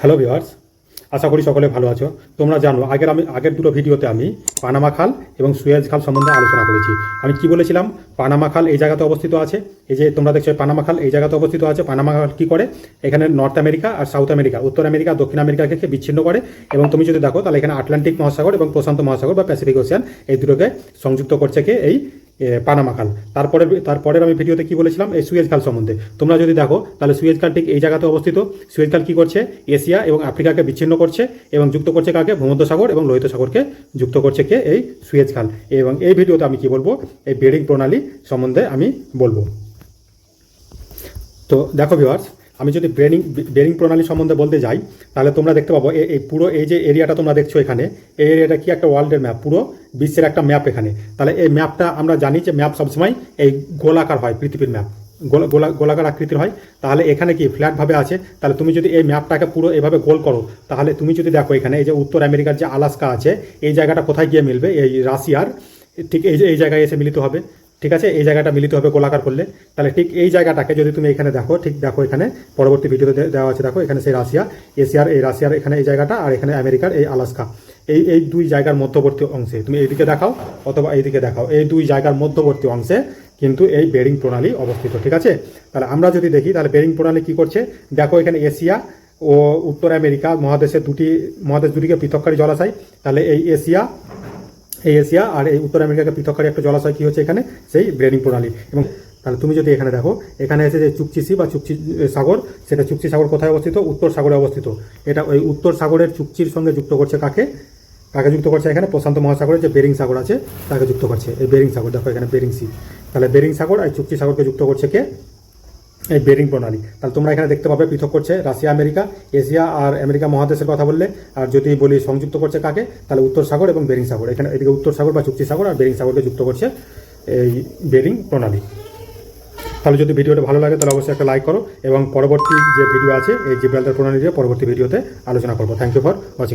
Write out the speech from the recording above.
Hello viewers আশা করি সকলে ভালো আছো। তোমরা জানো, আগের আমি আগের দুটো ভিডিওতে আমি পানামা খাল এবং সুয়েজ খাল সম্বন্ধে আলোচনা করেছি। আমি কি বলেছিলাম? পানামা খাল এই জায়গাতে অবস্থিত আছে। এই যে তোমরা দেখছ, পানামা খাল এই জায়গাতে অবস্থিত আছে। পানামা খাল কী করে? এখানে নর্থ আমেরিকা আর সাউথ আমেরিকা, উত্তর আমেরিকা, দক্ষিণ আমেরিকাকে বিচ্ছিন্ন করে এবং তুমি যদি দেখো, তাহলে এখানে আটলান্টিক মহাসাগর এবং প্রশান্ত মহাসাগর বা প্যাসিফিক ওশিয়ান এই দুটোকে সংযুক্ত করছে কে? এই পানামা খাল তারপরে, তারপরের আমি ভিডিওতে কি বলেছিলাম? এই সুয়েজ খাল সম্বন্ধে। তোমরা যদি দেখো, তাহলে সুয়েজ খাল ঠিক এই জায়গাতে অবস্থিত। সুয়েজ খাল কি করছে? এশিয়া এবং আফ্রিকাকে বিচ্ছিন্ন করছে এবং যুক্ত করছে কাকে? ভূমধ্যসাগর এবং লোহিত সাগরকে যুক্ত করছে কে? এই সুয়েজ খাল এবং এই ভিডিওতে আমি কি বলব? এই বেডিং প্রণালী সম্বন্ধে আমি বলব। তো দেখো ভিওয়ার্স আমি যদি ব্রেনিং বেরিং প্রণালী সম্বন্ধে বলতে যাই, তাহলে তোমরা দেখতে পাবো এই পুরো, এই যে এরিয়াটা তোমরা দেখছ এখানে, এই এরিয়াটা কি একটা ওয়ার্ল্ডের ম্যাপ পুরো বিশ্বের একটা ম্যাপ এখানে। তাহলে এই ম্যাপটা আমরা জানি যে ম্যাপ সবসময় এই গোলাকার হয়, পৃথিবীর ম্যাপ গোলা- গোলাকার আকৃতির হয়। তাহলে এখানে কি ফ্ল্যাটভাবে আছে? তাহলে তুমি যদি এই ম্যাপটাকে পুরো এভাবে গোল করো, তাহলে তুমি যদি দেখো এখানে, এই যে উত্তর আমেরিকার যে আলাস্কা আছে, এই জায়গাটা কোথায় গিয়ে মিলবে? এই রাশিয়ার, ঠিক এই যে, এই জায়গায় এসে মিলিত হবে। ঠিক আছে? এই জায়গাটা মিলিত হবে গোলাকার করলে। তাহলে ঠিক এই জায়গাটাকে যদি তুমি এখানে দেখো, ঠিক দেখো এখানে, পরবর্তী ভিডিওতে দেওয়া আছে, দেখো এখানে সেই রাশিয়া, এশিয়ার, এই রাশিয়ার এখানে এই জায়গাটা, আর এখানে আমেরিকার এই আলাস্কা। এই এই দুই জায়গার মধ্যবর্তী অংশে, তুমি এইদিকে দেখাও অথবা এইদিকে দেখাও, এই দুই জায়গার মধ্যবর্তী অংশে কিন্তু এই বেরিং প্রণালী অবস্থিত, ঠিক আছে? তাহলে আমরা যদি দেখি, তাহলে বেরিং প্রণালী কি করছে? দেখো এখানে এশিয়া ও উত্তর আমেরিকা মহাদেশের দুটি, মহাদেশ দুটিকে পৃথককারী জলাশয়, তাহলে এই এশিয়া এই এশিয়া আর এই উত্তর আমেরিকাকে পৃথককারী একটা জলাশয় কি হচ্ছে এখানে? সেই ব্রেডিং প্রণালী। এবং তাহলে তুমি যদি এখানে দেখো, এখানে এসে যে চুকচি সি বা চুকচি সাগর, সেটা চুকচি সাগর কোথায় অবস্থিত? উত্তর সাগরে অবস্থিত। এটা ওই উত্তর সাগরের চুকচির সঙ্গে যুক্ত করছে কাকে? কাকে যুক্ত করছে এখানে? প্রশান্ত মহাসাগরের যে বেরিং সাগর আছে, তাকে যুক্ত করছে। এই বেরিং সাগর, দেখো এখানে বেরিং সি। তাহলে বেরিং সাগর আর চুকচি সাগরকে যুক্ত করছে কে? এই বেরিং প্রণালী। তাহলে তোমরা এখানে দেখতে পাবে পৃথক করছে রাশিয়া, আমেরিকা, এশিয়া আর আমেরিকা মহাদেশের কথা বললে। আর যদি বলি সংযুক্ত করছে কাকে, তাহলে উত্তর সাগর এবং বেরিং সাগর। এখানে এদিকে উত্তর সাগর বা চুক্তি সাগর আর বেরিং সাগরকে যুক্ত করছে এই বেরিং প্রণালী। তাহলে যদি ভিডিওটা ভালো লাগে, তাহলে অবশ্যই একটা লাইক করো এবং পরবর্তী যে ভিডিও আছে, এই জিব্রাল্টার প্রণালী নিয়ে পরবর্তী ভিডিওতে আলোচনা করব। Thank you for watching